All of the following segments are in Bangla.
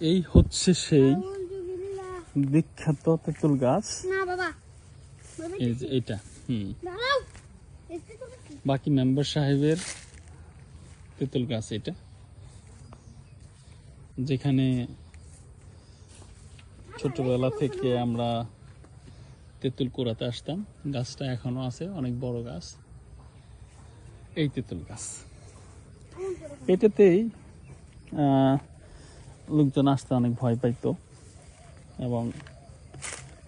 এই হচ্ছে সেই বিখ্যাত তেঁতুল গাছ। এই যে এটা হুম? বাকি মেম্বার সাহেবের তেঁতুল গাছ এটা। যেখানে ছোটবেলা থেকে আমরা তেঁতুল কুড়াতে আসতাম। গাছটা এখনও আছে অনেক বড় গাছ। এই তেঁতুল গাছ। এটাতেই আহ, লোকজন আসতে অনেক ভয় পাইতো এবং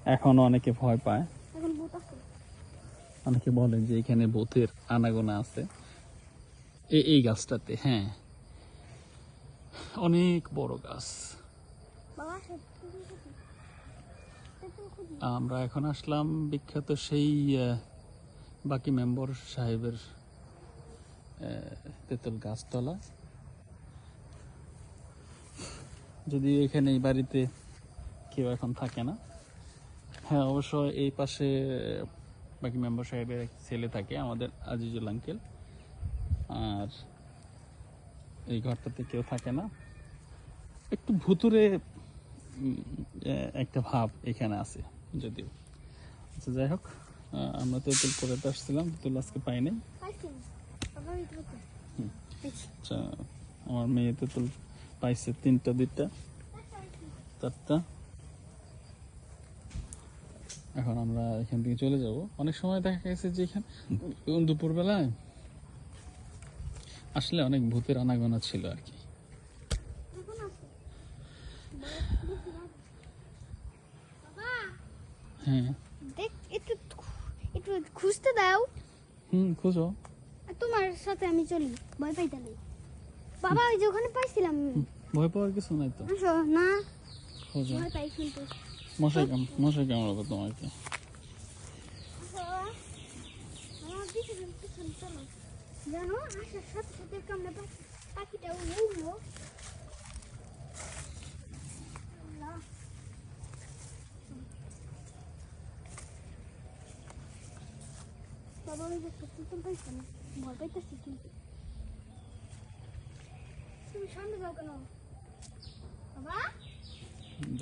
এখনও অনেকে ভয় পায়। অনেকে বলে যে এখানে ভূতের আনাগোনা আছে। এই এই গাছটাতে হ্যাঁ। অনেক বড় গাছ। আমরা এখন আসলাম বিখ্যাত সেই বাকি মেম্বর সাহেবের তেঁতুল গাছতলা। যদি এখানে এই বাড়িতে কেউ এখন থাকে না। হ্যাঁ অবশ্য এই পাশে বাকি মেম্বার সাহেবের এক ছেলে থাকে আমাদের আজিজুল আঙ্কেল। আর এই ঘরটাতে কেউ থাকে না। একটু ভুতুরে একটা ভাব এখানে আছে যদিও। আচ্ছা যাই হোক আমরা তেঁতুল করে তো আসছিলাম তেঁতুল আজকে পাই নাই পাইছি না। বাবা এই তো হুম। আচ্ছা আমার মেয়ে তেঁতুল পাইছে তিনটা দুইটা। চারটা। এখন আমরা এখান থেকে চলে যাব। অনেক সময় দেখা গেছে যে এখানে দুপুরবেলায় আসলে অনেক ভূতের আনাগোনা ছিল আর কি। হ্যাঁ। দেখ একটু একটু খুঁজতে দাও। হুম খুঁজো। তোমার সাথে আমি চলি। ভয় পাইতে নেই। বাবা ওই যে ওখানে পাইছিলাম। ভয় পাওয়ার কিছু নাই তো? না। খোঁজো মশাই কাম- মশাই কামড়াবো তোমাকে জানো আসার সাথে সাথে কামড়ে পাখি পাখিটা উড়লো বাবা ওই যে সত্যি তো পাইছে না ভয় পাইতেছি কিন্তু তুমি সামনে যাও কেন বাবা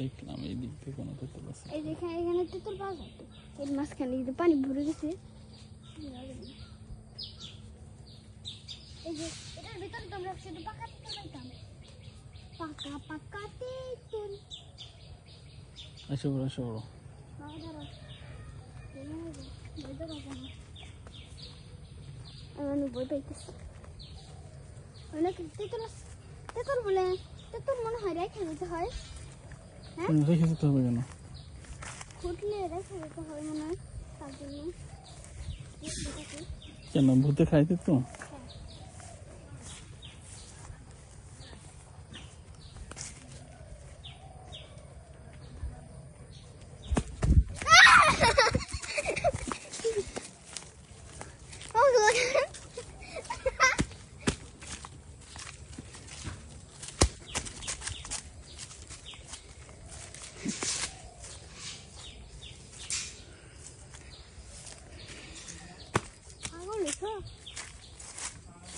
দেখলাম এই দিক থেকে কোনো তেঁতুল আছে। এই যে এখানে তেঁতুল পাওয়া যায় এর মাঝখানে কিন্তু পানি ভরে গেছে। এই যে এটার ভিতরে শুধু পাকা তেঁতুল পাইতাম পাকা পাকা তেঁতুল। এসে বড় এসে বড়? আমি ভয় পাইতেছি। অনেক তেঁতুল আছে। তেঁতুল বলে তেঁতুল মনে হয় রেখে দিতে হয়। হ্যাঁ? রেখে দিতে হবে কেন? ফুটলে রেখে দিতে হয় মনে হয় তার জন্য। কেন ভূতে খাইতে তো?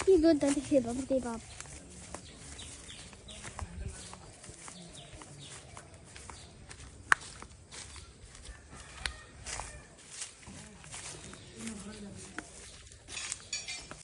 你都打得黑吧，不黑吧？